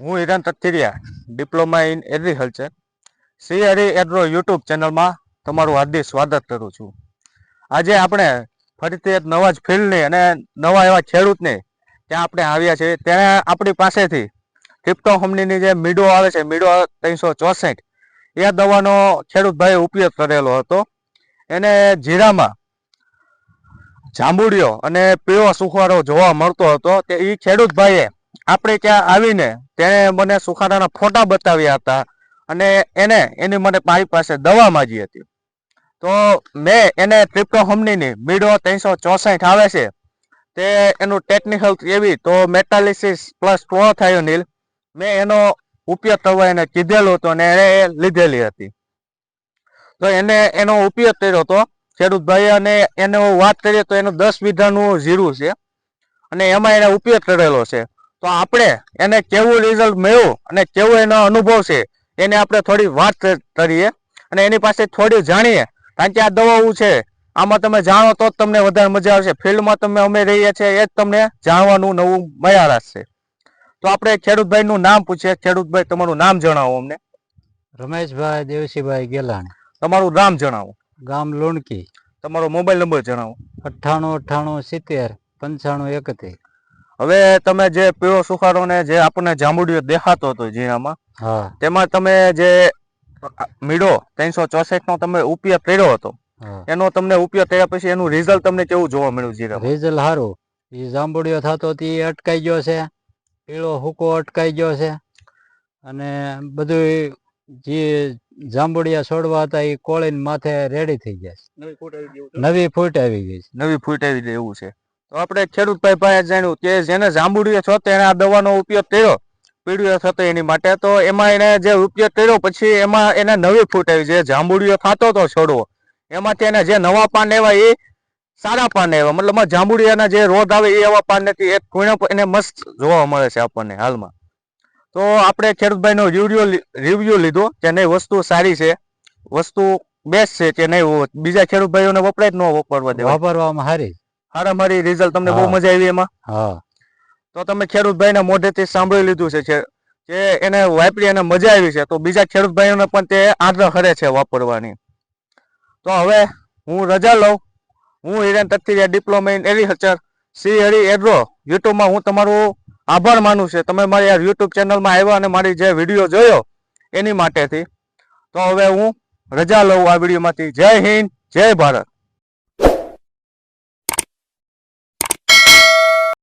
હું Hiran Tathiriya diploma in agriculture Shri Hari agro YouTube ચેનલમાં તમારું હાર્દિક સ્વાગત કરું છું. આજે આપણે ફરીથી એક નવા જ ફિલ્ડની અને નવા એવા ખેડૂતને ત્યાં આપણે આવ્યા છીએ. તેણે આપણી પાસેથી ક્રિપ્ટો કંપનીની જે મીડો આવે છે, મીડો ત્રણસો ચોસઠ, એ દવાનો ખેડૂતભાઈએ ઉપયોગ કરેલો હતો. એને જીરામાં જાંબુડિયો અને પીળો સુખવારો જોવા મળતો હતો. તે એ ખેડૂતભાઈએ આપણે ત્યાં આવીને તેણે મને સુખારાના ફોટા બતાવ્યા હતા અને એને, એની મને મારી પાસે દવા માંગી હતી. તો મેં એને ક્રિપ્ટો કંપનીની મીડો ત્રણસો ચોસઠ આવે છે, તે એનું ટેકનિકલ એવી તો મેટાલિસિસ પ્લસ ક્લોથાયોનિલ મેં એનો ઉપયોગ કરવા એને કીધેલો હતો અને એણે એ લીધેલી હતી. તો એને એનો ઉપયોગ કર્યો હતો ખેડૂતભાઈ અને એનો વાત કરીએ તો એનું દસ વીઘાનું જીરું છે અને એમાં એને ઉપયોગ કરેલો છે. તો આપણે એને કેવું રિઝલ્ટ મળ્યું અને કેવો એનો અનુભવ છે એને આપણે થોડી વાત કરીએ અને એની પાસે થોડી જાણીએ. કારણ કે આ દવાઓ છે આમાં તમે જાણો તો જ તમને વધારે મજા આવશે. ફિલ્ડમાં તમે અમે રહીએ છીએ એ જ તમને જાણવાનું નવું મળ્યા રાખશે તો આપણે ખેડૂતભાઈનું નામ પૂછીએ. ખેડૂતભાઈ તમારું નામ જણાવો અમને. રમેશભાઈ દેવસીભાઈ ગેલાણ તમારું નામ જણાવો. ગામ લુણકી. તમારો મોબાઈલ નંબર જણાવો. અઠ્ઠાણું અઠ્ઠાણું સિત્તેર પંચાણું એકત્રીસ. હવે તમે જે પીળો સુખારો ને જે આપણને જાંબુડિયો દેખાતો હતો જીરામાં તેમાં તમે જે મીડો ત્રણસો ચોસઠ નો તમે ઉપયોગ કર્યો હતો એનો તમને ઉપયોગ કર્યા પછી એનું રિઝલ્ટ તમને કેવું જોવા મળ્યું જીરા રિઝલ્ટ સારું. એ જાંબુડિયો થતો તે અટકાઈ ગયો છે પીળો હુકો અટકાઈ ગયો છે. અને બધું જે જાંબુડિયા છોડવા હતા એ કોળીને માથે રેડી થઈ જાય છે? નવી ફૂટ આવી ગઈ છે. નવી ફૂટ આવી ગઈ એવું છે. તો આપણે ખેડૂતભાઈ પાસે જાણ્યું કે જેને જાંબુડિયો છો તેને આ દવાનો ઉપયોગ કર્યો. પીડીઓ થતો એની માટે. તો એમાં એને જે ઉપયોગ કર્યો પછી એમાં એને નવી ફૂટ આવી. જે જાંબુડિયો થતો હતો છોડવો. એમાંથી એને જે નવા પાન આવ્યા એ સારા પાન આવ્યા મતલબ જાંબુડિયાના જે રોગ આવે એ એવા પાન નથી. એક કુણો એને મસ્ત જોવા મળે છે આપણને હાલમાં. તો આપણે ખેડૂતભાઈનો રિવ્યુ રિવ્યુ લીધો કે નહીં, વસ્તુ સારી છે. વસ્તુ બેસ્ટ છે કે નહીં, બીજા ખેડૂતભાઈઓને વપરાય જ ન વાપરવા દે વાપરવામાં સારી. હારામારી રિઝલ્ટ તમને બહુ મજા આવી એમાં. હા. તો તમે ખેડૂતભાઈના મોઢેથી સાંભળી લીધું છે કે કે એને વાપરી અને મજા આવી છે. તો બીજા ખેડૂતભાઈઓને પણ તે આગ્રહ કરે છે વાપરવાની. તો હવે હું રજા લઉં. હું Hiren Tathiriya diploma in agriculture Shri Hari agro યુટ્યુબમાં હું તમારું આભાર માનું છે. તમે મારી આ યુટ્યુબ ચેનલમાં આવ્યા અને મારી જે વીડિયો જોયો એની માટેથી. તો હવે હું રજા લઉં આ વિડીયોમાંથી. જય હિન્દ જય ભારત.